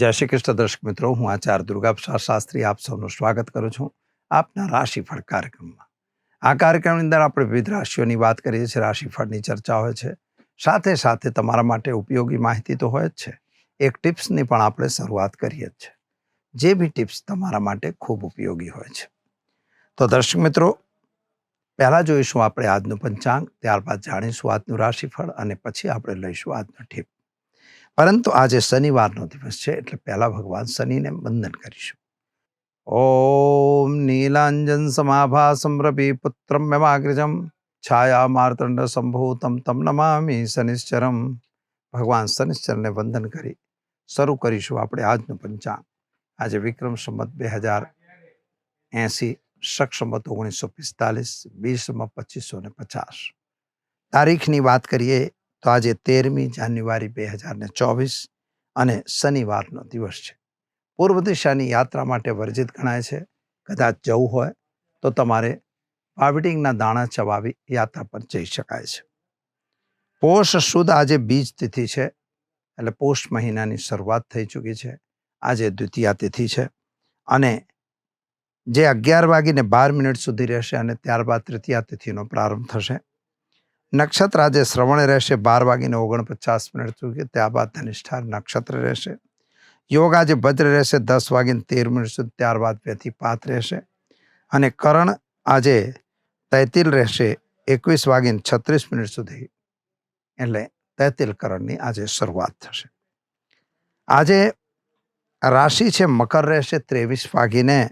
જય શ્રી કૃષ્ણ દર્શક મિત્રો, હું આચાર્ય દુર્ગાપ્રસાદ શાસ્ત્રી, આપ સૌનું સ્વાગત કરું છું આપના રાશિફળ કાર્યક્રમમાં. આ કાર્યક્રમની અંદર આપણે વિવિધ રાશિઓની વાત કરીએ છીએ, રાશિફળની ચર્ચા હોય છે, સાથે સાથે તમારા માટે ઉપયોગી માહિતી તો હોય જ છે, એક ટિપ્સની પણ આપણે શરૂઆત કરીએ જ છે, જે બી ટિપ્સ તમારા માટે ખૂબ ઉપયોગી હોય છે. તો દર્શક મિત્રો, પહેલાં જોઈશું આપણે આજનું પંચાંગ, ત્યારબાદ જાણીશું આજનું રાશિફળ અને પછી આપણે લઈશું આજનો ટીપ. પરંતુ આજે શનિવારનો દિવસ છે, એટલે પહેલા ભગવાન શનિને વંદન કરીશું. ઓમ નીલાંજન સમાભા સમરપી પુત્રમ મેમાગ્રજમ છાયા માર્તંડ સંભૂતમ તમ નમામી શનિશ્ચરમ. ભગવાન શનિશ્ચરને વંદન કરી શરૂ કરીશું આપણે આજનું પંચાંગ. આજે વિક્રમ સંમત બે હજાર એંસી શક સંમત ઓગણીસો પિસ્તાલીસ, બીસમાં પચીસો ને પચાસ. તારીખની વાત કરીએ તો આજે તેરમી જાન્યુઆરી બે હજાર ને ચોવીસ અને શનિવારનો દિવસ છે. પૂર્વ દિશાની યાત્રા માટે વર્જિત ગણાય છે. કદાચ જવું હોય તો તમારે વાવડિંગના દાણા ચવાવી યાત્રા પર જઈ શકાય છે. પોષ સુદ આજે બીજ તિથિ છે. એટલે પોષ મહિનાની શરૂઆત થઈ ચૂકી છે. આજે દ્વિતીયા તિથિ છે. અને જે અગિયાર વાગીને બાર મિનિટ સુધી રહેશે અને ત્યારબાદ તૃતીયા તિથિનો પ્રારંભ થશે. નક્ષત્ર આજે શ્રવણ રહેશે. બાર વાગીને ઓગણપચાસ મિનિટ સુધી ત્યારબાદ ધનિષ્ઠા નક્ષત્ર રહેશે. યોગ આજે ભદ્ર રહેશે. દસ વાગીને તેર મિનિટ સુધી ત્યારબાદ વ્યતિપાત રહેશે. અને કરણ આજે તૈતિલ રહેશે. એકવીસ વાગીને છત્રીસ મિનિટ સુધી એટલે તૈતિલ કરણની આજે શરૂઆત થશે. આજે રાશિ છે, મકર રહેશે. ત્રેવીસ વાગીને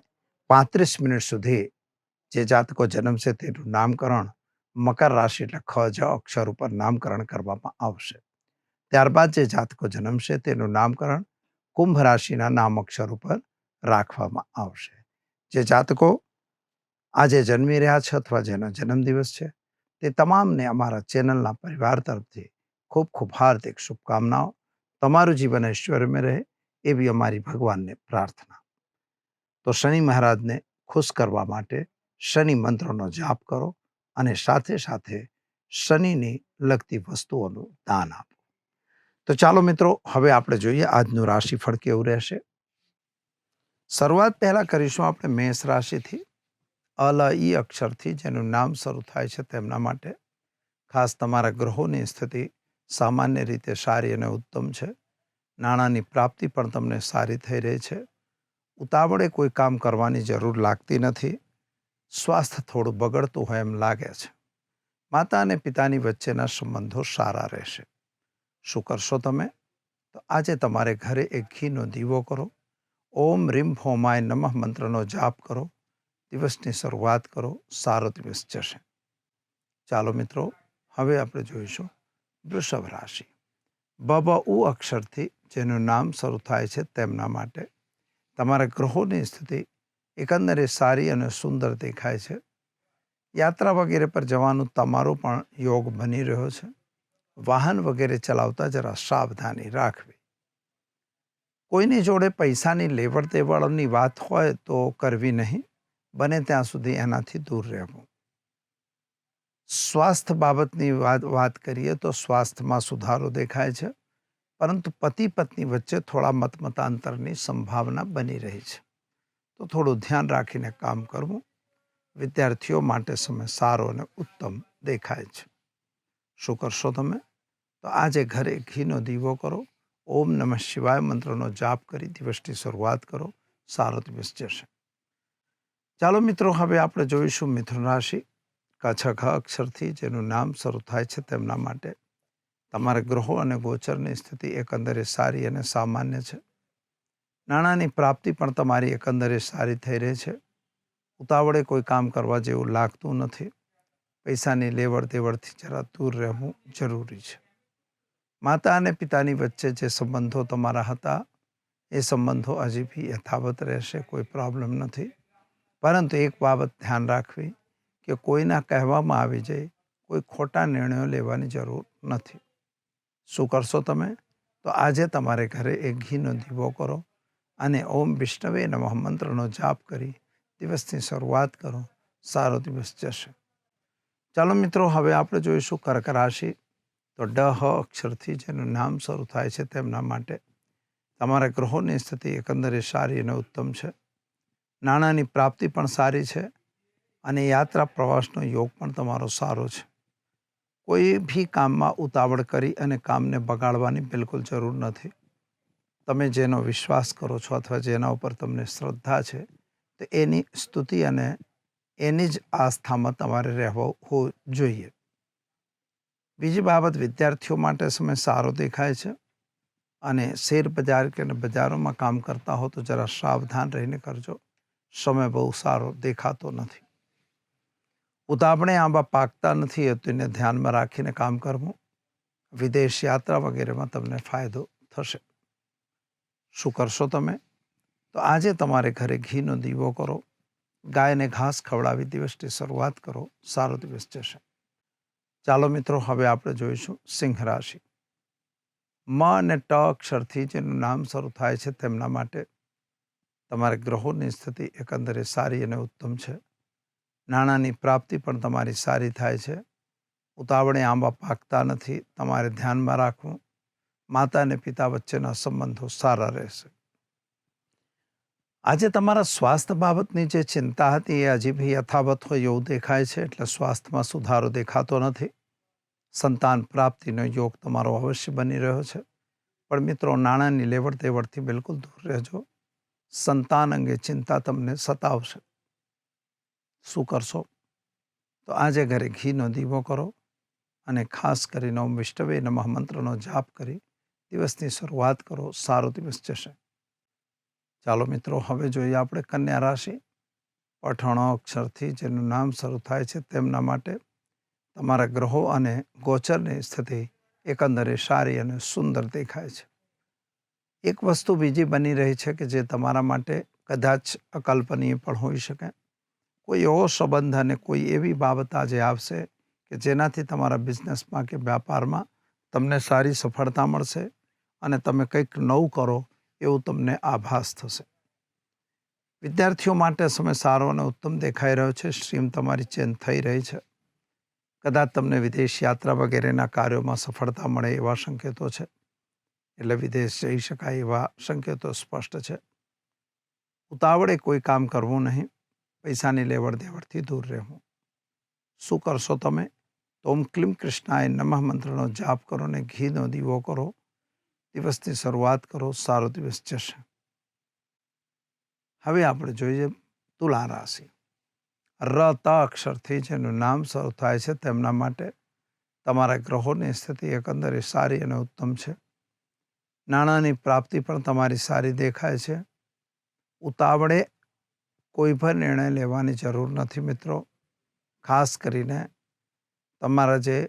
પાંત્રીસ મિનિટ સુધી જે જાતકો જન્મશે તેનું નામકરણ મકર રાશિ એટલે ખ, જ, અક્ષર ઉપર નામકરણ કરવામાં આવશે. ત્યારબાદ જે જાતકો જન્મશે તેનું નામકરણ કુંભ રાશિના નામ અક્ષર ઉપર રાખવામાં આવશે. જે જાતકો આજે જન્મી રહ્યા છે અથવા જેનો જન્મદિવસ છે, તે તમામને અમારા ચેનલના પરિવાર તરફથી ખૂબ ખૂબ હાર્દિક શુભકામનાઓ. તમારું જીવન ઐશ્વર્યમાં રહે એવી અમારી ભગવાનને પ્રાર્થના. તો શનિ મહારાજને ખુશ કરવા માટે શનિ મંત્રનો જાપ કરો. અને સાથે સાથે શનિની લગતી વસ્તુઓનું દાન આપો તો ચાલો મિત્રો, હવે આપણે જોઈએ આજનું રાશિફળ કેવું રહેશે. શરૂઆત પહેલાં કરીશું આપણે મેષ રાશિથી. અલ ઈ અક્ષરથી જેનું નામ શરૂ થાય છે તેમના માટે. ખાસ તમારા ગ્રહોની સ્થિતિ સામાન્ય રીતે સારી અને ઉત્તમ છે. નાણાંની પ્રાપ્તિ પણ તમને સારી થઈ રહી છે. ઉતાવળે કોઈ કામ કરવાની જરૂર લાગતી નથી. સ્વાસ્થ્ય થોડું બગડતું હોય એમ લાગે છે. માતા અને પિતાની વચ્ચેના સંબંધો સારા રહેશે. શું કરશો તમે? તો આજે તમારે ઘરે એક ઘીનો દીવો કરો. ઓમ રીમ હોમાય નમઃ મંત્રનો જાપ કરો. દિવસની શરૂઆત કરો. સારો દિવસ જશે. ચાલો મિત્રો, હવે આપણે જોઈશું વૃષભ રાશિ. બબ ઉ અક્ષરથી જેનું નામ શરૂ થાય છે તેમના માટે. તમારા ગ્રહોની સ્થિતિ એકંદરે સારી અને સુંદર દેખાય છે. યાત્રા વગેરે પર જવાનું તમારો પણ યોગ બની રહ્યો છે. વાહન વગેરે ચલાવતા જરા સાવધાની રાખવી. કોઈની જોડે પૈસાની લેવડ દેવડની વાત હોય તો કરવી નહીં. બને ત્યાં સુધી એનાથી દૂર રહેવું. સ્વાસ્થ્ય બાબતની વાત વાત કરીએ તો સ્વાસ્થ્યમાં સુધારો દેખાય છે. પરંતુ પતિ પત્ની વચ્ચે થોડા મતમતાંતરની સંભાવના બની રહી છે. તો થોડું ધ્યાન રાખીને કામ કરવું વિદ્યાર્થીઓ માટે સમય સારો અને ઉત્તમ દેખાય છે. શું કરશો તમે? તો આજે ઘરે ઘીનો દીવો કરો, ઓમ નમઃ શિવાય મંત્રનો જાપ કરી દિવસની શરૂઆત કરો, સારો દિવસ જશે. ચાલો મિત્રો, હવે આપણે જોઈશું મિથુન રાશિ. કચ્છ અક્ષરથી જેનું નામ શરૂ થાય છે તેમના માટે તમારા ગ્રહો અને ગોચરની સ્થિતિ એકંદરે સારી અને સામાન્ય છે. નાણાંની પ્રાપ્તિ પણ તમારી એકંદરે સારી થઈ રહી છે. ઉતાવળે કોઈ કામ કરવા જેવું લાગતું નથી. પૈસાની લેવડ દેવડથી જરા દૂર રહેવું જરૂરી છે. માતા અને પિતાની વચ્ચે જે સંબંધો તમારા હતા, એ સંબંધો હજી બી યથાવત રહેશે, કોઈ પ્રોબ્લેમ નથી. પરંતુ એક બાબત ધ્યાન રાખવી કે કોઈના કહેવામાં આવી જાય, કોઈ ખોટા નિર્ણયો લેવાની જરૂર નથી. શું કરશો તમે? તો આજે તમારે ઘરે એક ઘીનો દીવો કરો. અને ઓમ વિષ્ણવે નમઃ મંત્રનો જાપ કરી દિવસની શરૂઆત કરો. સારો દિવસ જશે. ચાલો મિત્રો, હવે આપણે જોઈશું કર્ક રાશિ. તો ડ, હ અક્ષરથી જેનું નામ શરૂ થાય છે તેમના માટે. તમારા ગ્રહોની સ્થિતિ એકંદરે સારી અને ઉત્તમ છે. નાણાંની પ્રાપ્તિ પણ સારી છે અને યાત્રા પ્રવાસનો યોગ પણ તમારો સારો છે. કોઈ ભી કામમાં ઉતાવળ કરી અને કામને બગાડવાની બિલકુલ જરૂર નથી. તમે જેનો વિશ્વાસ કરો છો અથવા જેના ઉપર તમને શ્રદ્ધા છે, તો એની સ્તુતિ અને એની જ આસ્થામાં તમારે રહેવો હોવું જોઈએ. બીજી બાબત, વિદ્યાર્થીઓ માટે સમય સારો દેખાય છે અને શેર બજાર કે બજારોમાં કામ કરતા હો તો જરા સાવધાન રહીને કરજો. સમય બહુ સારો દેખાતો નથી. ઉતાપણે આંબા પાકતા નથી તો એને ધ્યાનમાં રાખીને કામ કરવું. વિદેશ યાત્રા વગેરેમાં તમને ફાયદો થશે. શું કરશો તમે? તો આજે તમારે ઘરે ઘીનો દીવો કરો. ગાયને ઘાસ ખવડાવી દિવસની શરૂઆત કરો. સારો દિવસ જશે. ચાલો મિત્રો, હવે આપણે જોઈશું સિંહ રાશિ. મ અને ટ અક્ષરથી જેનું નામ શરૂ થાય છે તેમના માટે તમારે ગ્રહોની સ્થિતિ એકંદરે સારી અને ઉત્તમ છે. નાણાંની પ્રાપ્તિ પણ તમારી સારી થાય છે. ઉતાવળે આંબા પાકતા નથી. તમારે ધ્યાનમાં રાખવું. માતા અને પિતા વચ્ચેના સંબંધો સારા રહેશે. આજે તમારા સ્વાસ્થ્ય બાબતની જે ચિંતા હતી એ હજી બી યથાવત હોય એવું દેખાય છે, એટલે સ્વાસ્થ્યમાં સુધારો દેખાતો નથી. સંતાન પ્રાપ્તિનો યોગ તમારો અવશ્ય બની રહ્યો છે. પણ મિત્રો, નાણાંની લેવડ દેવડથી બિલકુલ દૂર રહેજો. સંતાન અંગે ચિંતા તમને સતાવશે. શું કરશો? તો આજે ઘરે ઘીનો દીવો કરો અને ખાસ કરીને ઓમ વિષ્ણવે નમઃ મંત્રનો જાપ કરી દિવસની શરૂઆત કરો, સારો દિવસ જશે. ચાલો મિત્રો, હવે જોઈએ આપણે કન્યા રાશિ. પઠણો અક્ષરથી જેનું નામ શરૂ થાય છે તેમના માટે તમારા ગ્રહો અને ગોચરની સ્થિતિ એકંદરે સારી અને સુંદર દેખાય છે. એક વસ્તુ બીજી બની રહી છે કે જે તમારા માટે કદાચ અકલ્પનીય પણ હોઈ શકે. કોઈ એવો સંબંધ અને કોઈ એવી બાબત આજે આવશે કે જેનાથી તમારા બિઝનેસમાં કે વ્યાપારમાં તમને સારી સફળતા મળશે. અને તમે કંઈક નવું કરો એવું તમને આભાસ થશે. વિદ્યાર્થીઓ માટે સમય સારો અને ઉત્તમ દેખાઈ રહ્યો છે. સ્ટ્રીમ તમારી ચેન્જ થઈ રહી છે. કદાચ તમને વિદેશ યાત્રા વગેરેના કાર્યોમાં સફળતા મળે એવા સંકેતો છે. એટલે વિદેશ જઈ શકાય એવા સંકેતો સ્પષ્ટ છે. ઉતાવળે કોઈ કામ કરવું નહીં. પૈસાની લેવડ દેવડથી દૂર રહેવું. શું કરશો તમે? તો ઓમ ક્લીમ કૃષ્ણાય નમઃ મંત્રનો જાપ કરો ને ઘીનો દીવો કરો. દિવસની શરૂઆત કરો, સારો દિવસ જશે. હવે આપણે જોઈએ તુલા રાશિ. ર અક્ષરથી જેનું નામ શરૂ થાય છે તેમના માટે તમારા ગ્રહોની સ્થિતિ એકંદરે સારી અને ઉત્તમ છે. નાણાંની પ્રાપ્તિ પણ તમારી સારી દેખાય છે. ઉતાવળે કોઈ પણ નિર્ણય લેવાની જરૂર નથી મિત્રો. ખાસ કરીને તમારા જે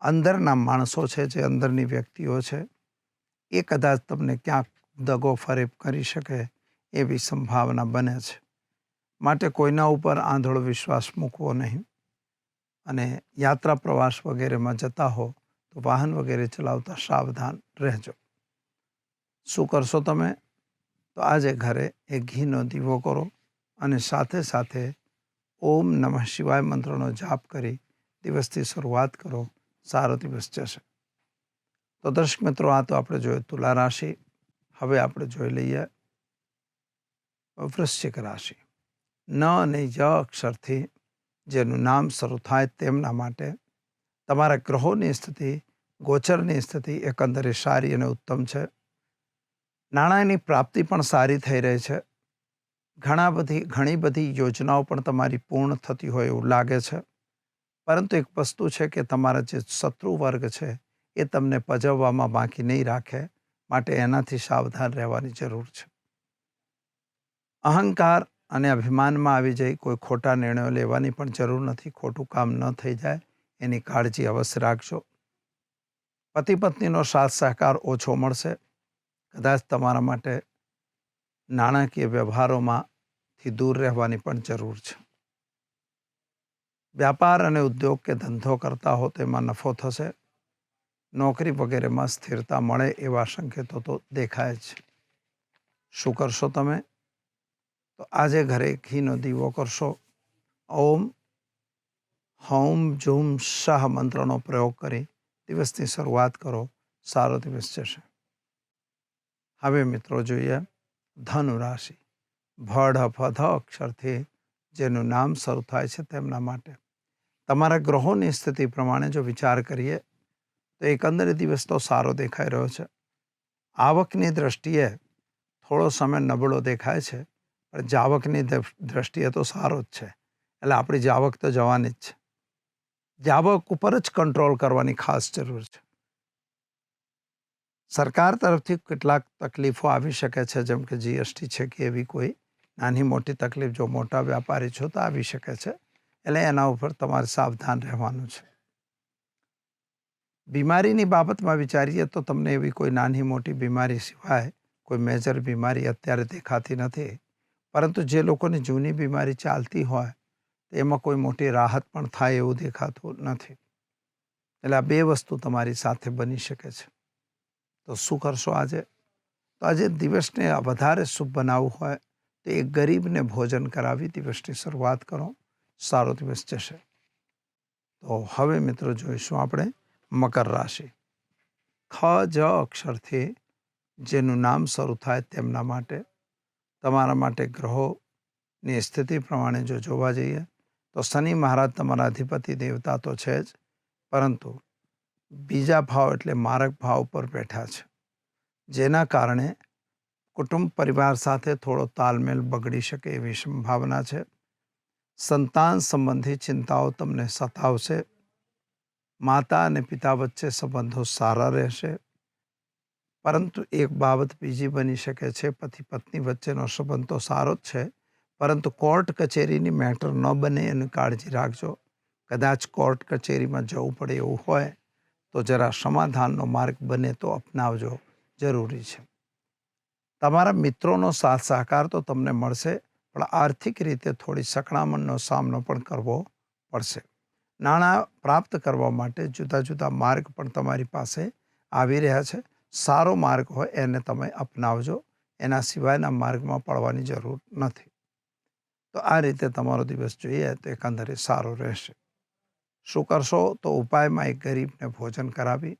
અંદરના માણસો છે, જે અંદરની વ્યક્તિઓ છે એ કદાચ તમને ક્યાંક દગો ફરેબ કરી શકે એવી સંભાવના બને છે. માટે કોઈના ઉપર આંધળો વિશ્વાસ મૂકવો નહીં. અને યાત્રા પ્રવાસ વગેરેમાં જતા હો તો વાહન વગેરે ચલાવતા સાવધાન રહેજો. શું કરશો તમે? તો આજે ઘરે એ ઘીનો દીવો કરો અને સાથે સાથે ઓમ નમઃ શિવાય મંત્રનો જાપ કરી દિવસથી શરૂઆત કરો. સારો દિવસ જશે. તો દર્શક મિત્રો, આ તો આપણે જોઈએ તુલા રાશિ. હવે આપણે જોઈ લઈએ વૃશ્ચિક રાશિ. ન અને ય અક્ષરથી જેનું નામ શરૂ થાય તેમના માટે તમારા ગ્રહોની સ્થિતિ, ગોચરની સ્થિતિ એકંદરે સારી અને ઉત્તમ છે. નાણાંની પ્રાપ્તિ પણ સારી થઈ રહી છે. ઘણા બધી, ઘણી બધી યોજનાઓ પણ તમારી પૂર્ણ થતી હોય એવું લાગે છે. પરંતુ એક વસ્તુ છે કે તમારા જે શત્રુ વર્ગ છે એ તમને પજવવામાં બાકી નહીં રાખે, માટે એનાથી સાવધાન રહેવાની જરૂર છે. અહંકાર અને અભિમાનમાં આવી જઈ કોઈ ખોટા નિર્ણયો લેવાની પણ જરૂર નથી, ખોટું કામ ન થઈ જાય, એની કાળજી અવશ્ય રાખજો. પતિ પત્નીનો સાથ સહકાર ઓછો મળશે. કદાચ તમારા માટે નાણાકીય વ્યવહારોમાંથી દૂર રહેવાની પણ જરૂર છે. વ્યાપાર અને ઉદ્યોગ કે ધંધો કરતા હો તેમાં નફો થશે. નોકરી વગેરેમાં સ્થિરતા મળે એવા સંકેતો તો દેખાય છે શું કરશો તમે? તો આજે ઘરે ઘીનો દીવો કરશો. ઓમ, હોમ ઝૂમ શાહ મંત્રનો પ્રયોગ કરી દિવસની શરૂઆત કરો. સારો દિવસ જશે. હવે મિત્રો જોઈએ ધનુ રાશિ. ભડ, ફધ, અક્ષરથી જેનું નામ શરૂ થાય છે તેમના માટે. તમારા ગ્રહોની સ્થિતિ પ્રમાણે જો વિચાર કરીએ તો એકંદરે દિવસ તો સારો દેખાઈ રહ્યો છે. આવકની દ્રષ્ટિએ થોડો સમય નબળો દેખાય છે, પણ જાવકની દ્રષ્- દ્રષ્ટિએ તો સારો જ છે. એટલે આપણી જાવક તો જવાની જ છે. જાવક ઉપર જ કંટ્રોલ કરવાની ખાસ જરૂર છે. સરકાર તરફથી કેટલાક તકલીફો આવી શકે છે, જેમ કે જીએસટી છે કે એવી કોઈ નાની મોટી તકલીફ જો મોટા વ્યાપારી છો તો આવી શકે છે. એટલે એના ઉપર તમારે સાવધાન રહેવાનું છે. બીમારીની બાબતમાં વિચારીએ તો તમને એવી કોઈ નાની મોટી બીમારી સિવાય કોઈ મેજર બીમારી અત્યારે દેખાતી નથી. પરંતુ જે લોકોની જૂની બીમારી ચાલતી હોય, એમાં કોઈ મોટી રાહત પણ થાય એવું દેખાતું નથી. એટલે આ બે વસ્તુ તમારી સાથે બની શકે છે. તો શું કરશો આજે? તો આજે દિવસને વધારે શુભ બનાવવું હોય તો એક ગરીબને ભોજન કરાવી દિવસની શરૂઆત કરો. સારો દિવસ જશે. તો હવે મિત્રો જોઈશું આપણે મકર રાશિ. ખ, જ અક્ષરથી જેનું નામ શરૂ થાય તેમના માટે. તમારા માટે ગ્રહોની સ્થિતિ પ્રમાણે જો જોવા જઈએ, તો શનિ મહારાજ તમારા અધિપતિ દેવતા તો છે જ, પરંતુ બીજા ભાવ એટલે મારક ભાવ પર બેઠા છે. જેના કારણે કુટુંબ પરિવાર સાથે થોડો તાલમેલ બગડી શકે એવી સંભાવના છે. સંતાન સંબંધી ચિંતાઓ તમને સતાવશે માતા અને પિતા વચ્ચે સંબંધો સારા રહેશે. પરંતુ એક બાબત બીજી બની શકે છે, પતિ પત્ની વચ્ચેનો સંબંધ તો સારો જ છે, પરંતુ કોર્ટ કચેરીની મેટર ન બને એની કાળજી રાખજો. કદાચ કોર્ટ કચેરીમાં જવું પડે એવું હોય, તો જરા સમાધાનનો માર્ગ બને તો અપનાવજો, જરૂરી છે. તમારા મિત્રોનો સાથ સહકાર તો તમને મળશે, પણ આર્થિક રીતે થોડી સકળામણનો સામનો પણ કરવો પડશે. નાણાં પ્રાપ્ત કરવા માટે જુદા જુદા માર્ગ પણ તમારી પાસે આવી રહ્યા છે. સારો માર્ગ હોય એને તમે અપનાવજો. એના સિવાયના માર્ગમાં પડવાની જરૂર નથી. તો આ રીતે તમારો દિવસ જોઈએ તો એકંદરે સારો રહેશે. શું કરશો? તો ઉપાયમાં એક ગરીબને ભોજન કરાવી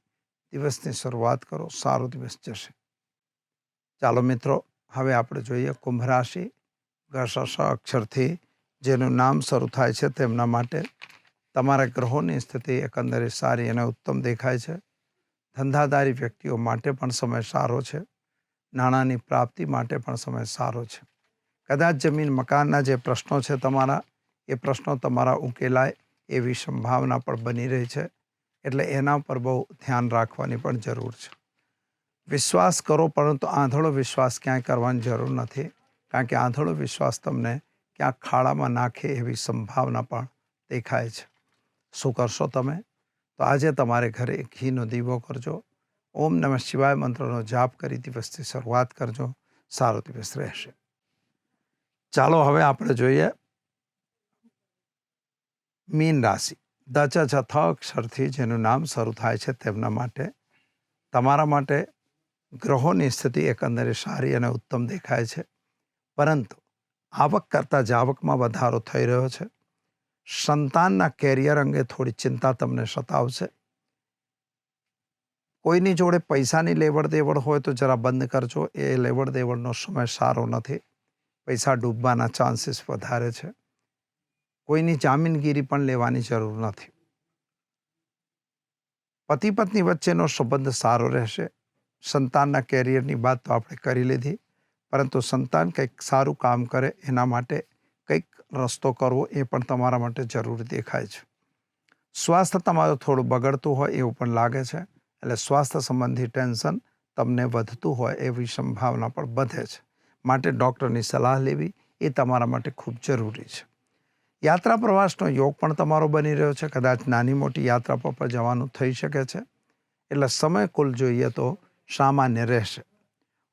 દિવસની શરૂઆત કરો. સારો દિવસ જશે. ચાલો મિત્રો, હવે આપણે જોઈએ કુંભ રાશિ. ગસ અક્ષરથી જેનું નામ શરૂ થાય છે તેમના માટે તમારા ગ્રહોની સ્થિતિ એકંદરે સારી અને ઉત્તમ દેખાય છે. ધંધાદારી વ્યક્તિઓ માટે પણ સમય સારો છે. નાણાંની પ્રાપ્તિ માટે પણ સમય સારો છે. કદાચ જમીન મકાનના જે પ્રશ્નો છે તમારા, એ પ્રશ્નો તમારા ઉકેલાય એવી સંભાવના પણ બની રહી છે. એટલે એના પર બહુ ધ્યાન રાખવાની પણ જરૂર છે. વિશ્વાસ કરો પરંતુ આંધળો વિશ્વાસ ક્યાંય કરવાની જરૂર નથી. કારણ કે આંધળો વિશ્વાસ તમને ક્યાંક ખાડામાં નાખે એવી સંભાવના પણ દેખાય છે. શું કરશો તમે? તો આજે તમારે ઘરે ઘીનો દીવો કરજો. ઓમ નમઃ શિવાય મંત્રનો જાપ કરી દિવસથી શરૂઆત કરજો. સારો દિવસ રહેશે. ચાલો હવે આપણે જોઈએ મીન રાશિ. દચ છથ અક્ષરથી જેનું નામ શરૂ થાય છે તેમના માટે. તમારા માટે ગ્રહોની સ્થિતિ એકંદરે સારી અને ઉત્તમ દેખાય છે. પરંતુ આવક કરતાં જાવકમાં વધારો થઈ રહ્યો છે. સંતાનના કેરિયર અંગે થોડી ચિંતા તમને સતાવશે. કોઈની જોડે પૈસાની લેવડ દેવડ હોય તો જરા બંધ કરજો. એ લેવડ દેવડનો સમય સારો નથી. પૈસા ડૂબવાના ચાન્સીસ વધારે છે. કોઈની જામીનગીરી પણ લેવાની જરૂર નથી. પતિ પત્ની વચ્ચેનો સંબંધ સારો રહેશે. સંતાનના કેરિયરની વાત તો આપણે કરી લીધી, પરંતુ સંતાન કંઈક સારું કામ કરે એના માટે રસ્તો કરવો એ પણ તમારા માટે જરૂરી દેખાય છે. સ્વાસ્થ્ય તમારું થોડું બગડતું હોય એવું પણ લાગે છે, એટલે સ્વાસ્થ્ય સંબંધી ટેન્શન તમને વધતું હોય એવી સંભાવના પણ વધે છે. માટે ડૉક્ટરની સલાહ લેવી એ તમારા માટે ખૂબ જરૂરી છે. યાત્રા પ્રવાસનો યોગ પણ તમારો બની રહ્યો છે. કદાચ નાની મોટી યાત્રા પર પણ જવાનું થઈ શકે છે, એટલે સમય કુલ જોઈએ તો સામાન્ય રહેશે.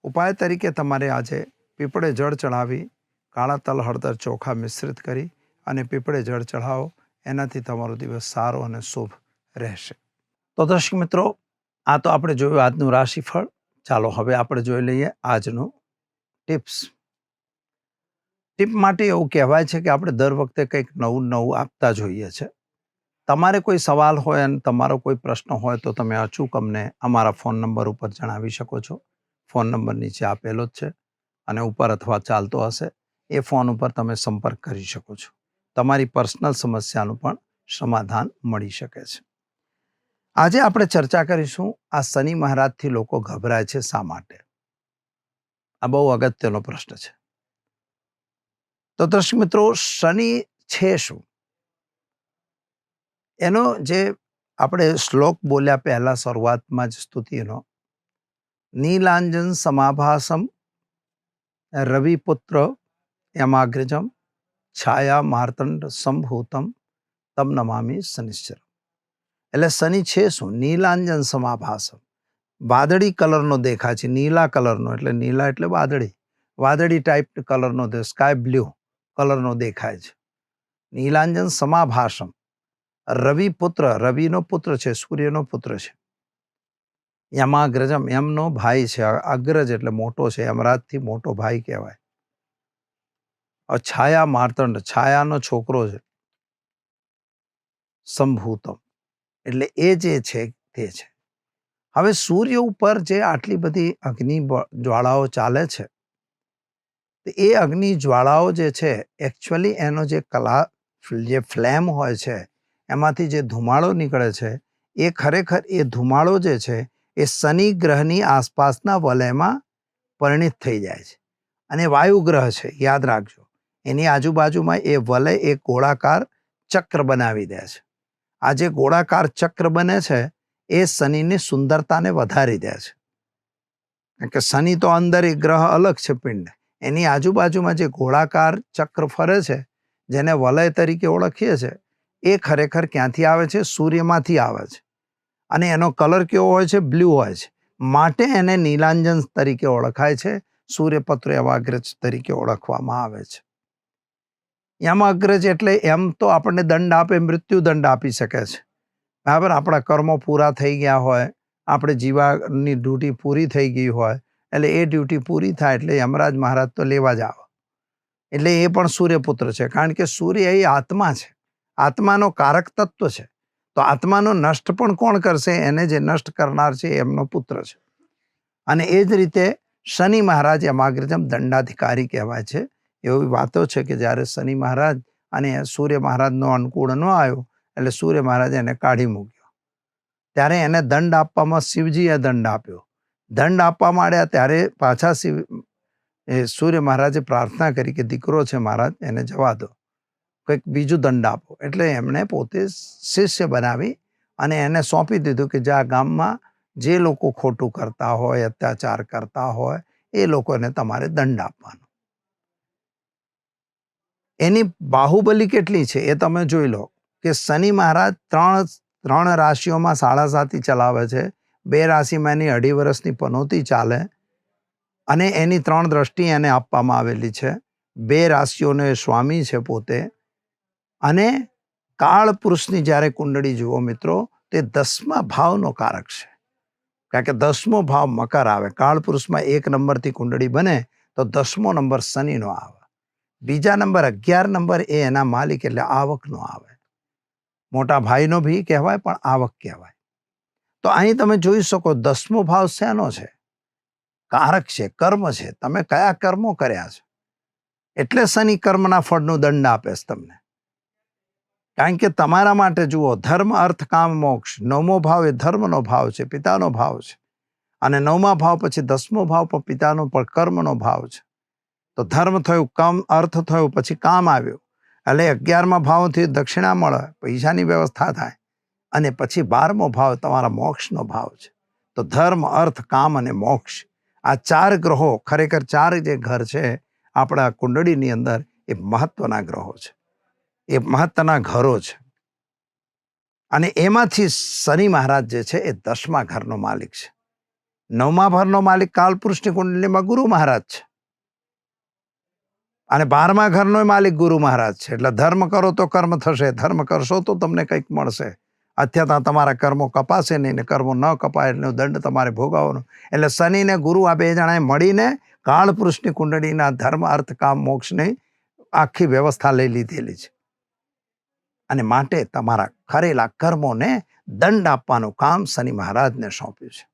ઉપાય તરીકે તમારે આજે પીપળે જળ ચડાવી કાળા તલ હળદર ચોખા મિશ્રિત કરી અને પીપળે જળ ચઢાવો. એનાથી તમારો દિવસ સારો અને શુભ રહેશે. તો દર્શક મિત્રો, આ તો આપણે જોયું આજનું રાશિફળ. ચાલો હવે આપણે જોઈ લઈએ આજનું ટિપ્સ. ટીપ માટે એવું કહેવાય છે કે આપણે દર વખતે કંઈક નવું નવું આપતા જોઈએ છે. તમારે કોઈ સવાલ હોય અને તમારો કોઈ પ્રશ્ન હોય તો તમે અચૂક અમને અમારા ફોન નંબર ઉપર જણાવી શકો છો. ફોન નંબર નીચે આપેલો જ છે અને ઉપર અથવા ચાલતો હશે. એ ફોન ઉપર તમે સંપર્ક કરી શકો છો. તમારી પર્સનલ સમસ્યાનું પણ સમાધાન મળી શકે છે. આજે આપણે ચર્ચા કરીશું આ શનિ મહારાજથી લોકો ગભરાય છે શા માટે? આ બહુ અગત્યનો પ્રશ્ન છે. તો દર્શક મિત્રો, શનિ છે શું? એનો જે આપણે શ્લોક બોલ્યા પહેલા શરૂઆતમાં જ સ્તુતિનો, નીલાંજન સમાભાસમ રવિપુત્ર યમાગ્રજમ છાયા માર્તંડ સંભૂતમ, તમ નમામી શનિશ્ચર એટલે શનિ છે શું? નીલાંજન સમાભાસમ. વાદળી કલરનો દેખાય છે, નીલા કલરનો, એટલે નીલા એટલે વાદળી. વાદળી ટાઈપ કલરનો સ્કાય બ્લુ કલરનો દેખાય છે. નીલાંજન સમાભાસમ. રવિ પુત્ર, રવિનો પુત્ર છે, સૂર્યનો પુત્ર છે. યમાગ્રજમ, એમનો ભાઈ છે, અગ્રજ એટલે મોટો છે, યમરાજથી મોટો ભાઈ કહેવાય. છાયા માર્તંડ, છાયાનો છોકરો છે. સંભૂતમ. એટલે એ જે છે, તે છે. હવે સૂર્ય ઉપર જે આટલી બધી અગ્નિ જ્વાળાઓ ચાલે છે એ અગ્નિ જ્વાળાઓ જે છે એકચ્યુઅલી એનો જે કલા, જે ફ્લેમ હોય છે, એમાંથી જે ધુમાડો નીકળે છે, એ ખરેખર એ ધુમાડો જે છે, એ શનિ ગ્રહની આસપાસના વલયમાં પરિણિત થઈ જાય છે. અને વાયુ ગ્રહ છે, યાદ રાખજો. એની આજુબાજુમાં એ વલય, એ ગોળાકાર ચક્ર બનાવી દે છે. આ જે ગોળાકાર ચક્ર બને છે, એ શનિની સુંદરતાને વધારી દે છે. કારણ કે શનિ તો અંદર એ ગ્રહ અલગ છે પિંડ એની આજુબાજુમાં જે ગોળાકાર ચક્ર ફરે છે, જેને વલય તરીકે ઓળખીએ છીએ એ ખરેખર ક્યાંથી આવે છે? સૂર્યમાંથી આવે છે. અને એનો કલર કેવો હોય છે? બ્લુ હોય છે. માટે એને નીલાંજન તરીકે ઓળખાય છે. સૂર્યપત્ર એવાગ્રજ તરીકે ઓળખવામાં આવે છે. યમાગ્રજ એટલે એમ તો આપણને દંડ આપે મૃત્યુદંડ આપી શકે છે. બરાબર? આપણા કર્મો પૂરા થઈ ગયા હોય, આપણે જીવાની ડ્યુટી પૂરી થઈ ગઈ હોય, એટલે એ ડ્યુટી પૂરી થાય એટલે યમરાજ મહારાજ તો લેવા જ આવે. એટલે એ પણ સૂર્યપુત્ર છે, કારણ કે સૂર્ય એ આત્મા છે. આત્માનો કારક તત્વ છે. તો આત્માનો નષ્ટ પણ કોણ કરશે? એને જે નષ્ટ કરનાર છે, એમનો પુત્ર છે. અને એ જ રીતે શનિ મહારાજ યમાગ્રજમ દંડાધિકારી કહેવાય છે. એવી વાતો છે કે જ્યારે શનિ મહારાજ અને સૂર્ય મહારાજનો અનુકૂળ ન આવ્યો, એટલે સૂર્ય મહારાજે એને કાઢી મૂક્યો. ત્યારે એને દંડ આપવામાં શિવજીએ દંડ આપ્યો. દંડ આપવા માંડ્યા ત્યારે પાછા શિવ, એ સૂર્ય મહારાજે પ્રાર્થના કરી કે દીકરો છે મહારાજ, એને જવા દો. કંઈક બીજું દંડ આપો. એટલે એમણે પોતે શિષ્ય બનાવી અને એને સોંપી દીધું કે જ્યાં ગામમાં જે લોકો ખોટું કરતા હોય, અત્યાચાર કરતા હોય, એ લોકોને તમારે દંડ આપવાનો. એની બાહુબલી કેટલી છે એ તમે જોઈ લો કે શનિ મહારાજ ત્રણ ત્રણ રાશિઓમાં સાડા સાતી ચલાવે છે. બે રાશિમાં એની અઢી વર્ષની પનોતી ચાલે અને એની ત્રણ દ્રષ્ટિ એને આપવામાં આવેલી છે. બે રાશિઓનો એ સ્વામી છે પોતે અને કાળ પુરુષની જ્યારે કુંડળી જુઓ મિત્રો, તે દસમા ભાવનો કારક છે. કારણ કે દસમો ભાવ મકર આવે. કાળ પુરુષમાં એક નંબરથી કુંડળી બને તો દસમો નંબર શનિનો આવે. બીજા નંબર અગિયાર નંબર એ એના માલિક એટલે આવકનો આવે. મોટા ભાઈનો ભી કહેવાય, પણ આવક કહેવાય. તો અહીં તમે જોઈ શકો દસમો ભાવ શેનો છે? કારક છે, કર્મ છે. તમે કયા કર્મો કર્યા છે? એટલે શનિ કર્મના ફળનું દંડ આપે છે તમને. કારણ કે તમારા માટે જુઓ, ધર્મ, અર્થ, કામ, મોક્ષ. નવમો ભાવ એ ધર્મનો ભાવ છે, પિતાનો ભાવ છે. અને નવમા ભાવ પછી દસમો ભાવ પણ પિતાનો, પણ કર્મનો ભાવ છે. તો ધર્મ થયું, કમ, અર્થ થયું, પછી કામ આવ્યું. એટલે અગિયારમા ભાવથી દક્ષિણા મળે, પૈસાની વ્યવસ્થા થાય. અને પછી બારમો ભાવ તમારા મોક્ષનો ભાવ છે. તો ધર્મ, અર્થ, કામ અને મોક્ષ. આ ચાર ગ્રહો ખરેખર ચાર જે ઘર છે, આપણા કુંડળીની અંદર એ મહત્વના ગ્રહો છે. એ મહત્વના ઘરો છે. અને એમાંથી શનિ મહારાજ જે છે, એ દસમા ઘરનો માલિક છે. નવમા ઘરનો માલિક કાલપુરુષની કુંડલીમાં ગુરુ મહારાજ છે. અને બારમા ઘરનો માલિક ગુરુ મહારાજ છે. એટલે ધર્મ કરો તો કર્મ થશે. ધર્મ કરશો તો તમને કંઈક મળશે. અત્યતા તમારા કર્મો કપાશે નહીં ને કર્મો ન કપાય એટલે દંડ તમારે ભોગાવવાનો. એટલે શનિ ને ગુરુ આ બે જણાએ મળીને કાળપુરુષની કુંડળીના ધર્મ, અર્થ, કામ મોક્ષની આખી વ્યવસ્થા લઈ લીધેલી છે. અને માટે તમારા કરેલા કર્મોને દંડ આપવાનું કામ શનિ મહારાજને સોંપ્યું છે.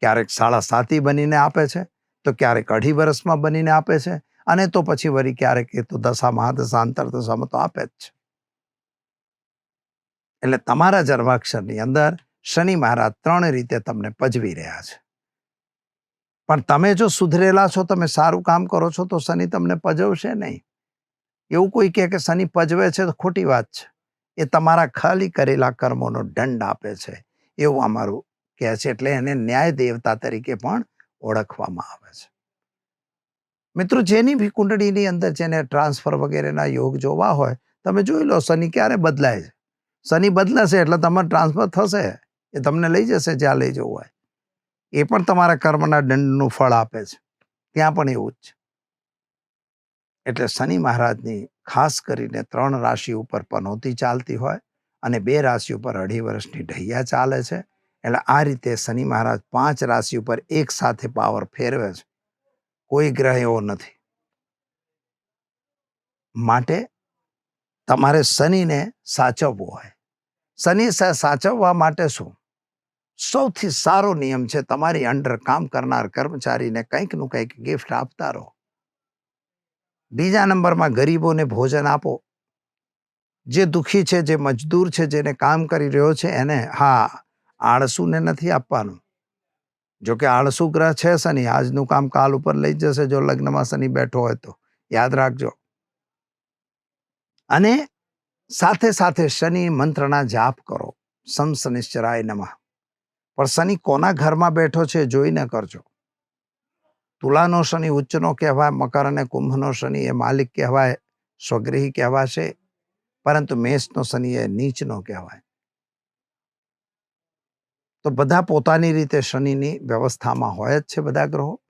ક્યારેક સાડા સાતી બનીને આપે છે, તો ક્યારેક અઢી વર્ષમાં બનીને આપે છે અને તો પછી વળી ક્યારેક એ તો દશા મહાદશા દશામાં તો આપે જ છે. એટલે તમારા જન્માક્ષરની અંદર શનિ મહારાજ ત્રણ રીતે તમને પજવી રહ્યા છે. પણ તમે જો સુધરેલા છો, તમે સારું કામ કરો છો, તો શનિ તમને પજવશે નહીં. એવું કોઈ કહે કે શનિ પજવે છે તો ખોટી વાત છે. એ તમારા ખાલી કરેલા કર્મોનો દંડ આપે છે. એવું અમારું કહે છે એટલે એને ન્યાય દેવતા તરીકે પણ ઓળખવામાં આવે છે. મિત્રો, જેની ભી કુંડળીની અંદર જેને ટ્રાન્સફર વગેરેના યોગ જોવા હોય, તમે જોઈ લો, શનિ ક્યારે બદલાય છે? શનિ બદલાશે એટલે તમારે ટ્રાન્સફર થશે, એ તમને લઈ જશે જ્યાં લઈ જવું હોય. એ પણ તમારા કર્મના દંડનું ફળ આપે છે. ત્યાં પણ એવું જ છે. એટલે શનિ મહારાજની ખાસ કરીને ત્રણ રાશિ ઉપર પનોતી ચાલતી હોય અને બે રાશિ ઉપર અઢી વર્ષની ઢૈયા ચાલે છે. એટલે આ રીતે શનિ મહારાજ પાંચ રાશિ ઉપર એક સાથે પાવર ફેરવે છે. કોઈ ગ્રહ એવો નથી. માટે તમારે શનિને સાચવવો હોય. શનિ સાચવવા માટે શું? સૌથી સારો નિયમ છે તમારી અંડર કામ કરનાર કર્મચારીને કંઈકનું કંઈક ગિફ્ટ આપતા રહો. બીજા નંબરમાં ગરીબોને ભોજન આપો. જે દુઃખી છે, જે મજદૂર છે, જેને કામ કરી રહ્યો છે, એને હા, આળસુને નથી આપવાનું. જો કે આળસુ ગ્રહ છે શનિ, આજનું કામ કાલ ઉપર લઈ જશે જો લગ્નમાં શનિ બેઠો હોય તો. યાદ રાખજો. અને સાથે સાથે શનિ મંત્રના જાપ કરો. સમ શનિશ્ચરાય નમઃ. પણ શનિ કોના ઘરમાં બેઠો છે જોઈને કરજો. તુલાનો શનિ, ઉચ્ચનો કહેવાય, મકર અને કુંભનો શનિ એ માલિક કહેવાય, સ્વગૃહી કહેવાશે. પરંતુ મેષનો શનિ એ નીચનો કહેવાય. તો બધા પોતાની રીતે શનિની વ્યવસ્થામાં હોય જ છે બધા ગ્રહો.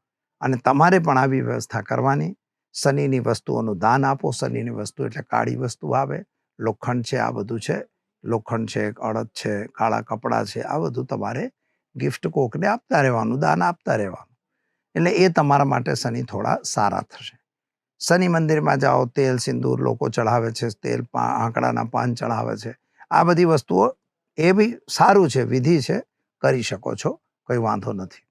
અને તમારે પણ આવી વ્યવસ્થા કરવાની. શનિની વસ્તુઓનું દાન આપો. શનિની વસ્તુ એટલે કાળી વસ્તુ આવે. લોખંડ છે, આ બધું છે. લોખંડ છે અડદ છે, કાળા કપડાં છે, આ બધું તમારે ગિફ્ટ કોકને આપતા રહેવાનું, દાન આપતા રહેવાનું. એટલે એ તમારા માટે શનિ થોડા સારા થશે. શનિ મંદિરમાં જાઓ, તેલ, સિંદૂર લોકો ચઢાવે છે, તેલ આંકડાના પાન ચઢાવે છે. આ બધી વસ્તુઓ એ બી સારું છે, વિધિ છે. કરી શકો છો, કોઈ વાંધો નથી.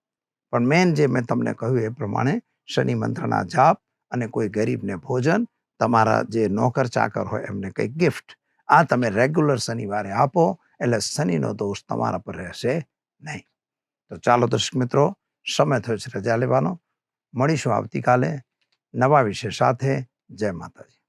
પણ મેન જે મેં તમને કહ્યું એ પ્રમાણે શનિ મંત્રના જાપ અને કોઈ ગરીબને ભોજન, તમારા જે નોકર ચાકર હોય એમને કંઈક ગિફ્ટ આ તમે રેગ્યુલર શનિવારે આપો, એટલે શનિનો દોષ તમારા પર રહેશે નહીં. તો ચાલો દર્શક મિત્રો, સમય થયો છે, રજા લેવાનો. મળીશું આવતીકાલે નવા વિષય સાથે. જય માતાજી.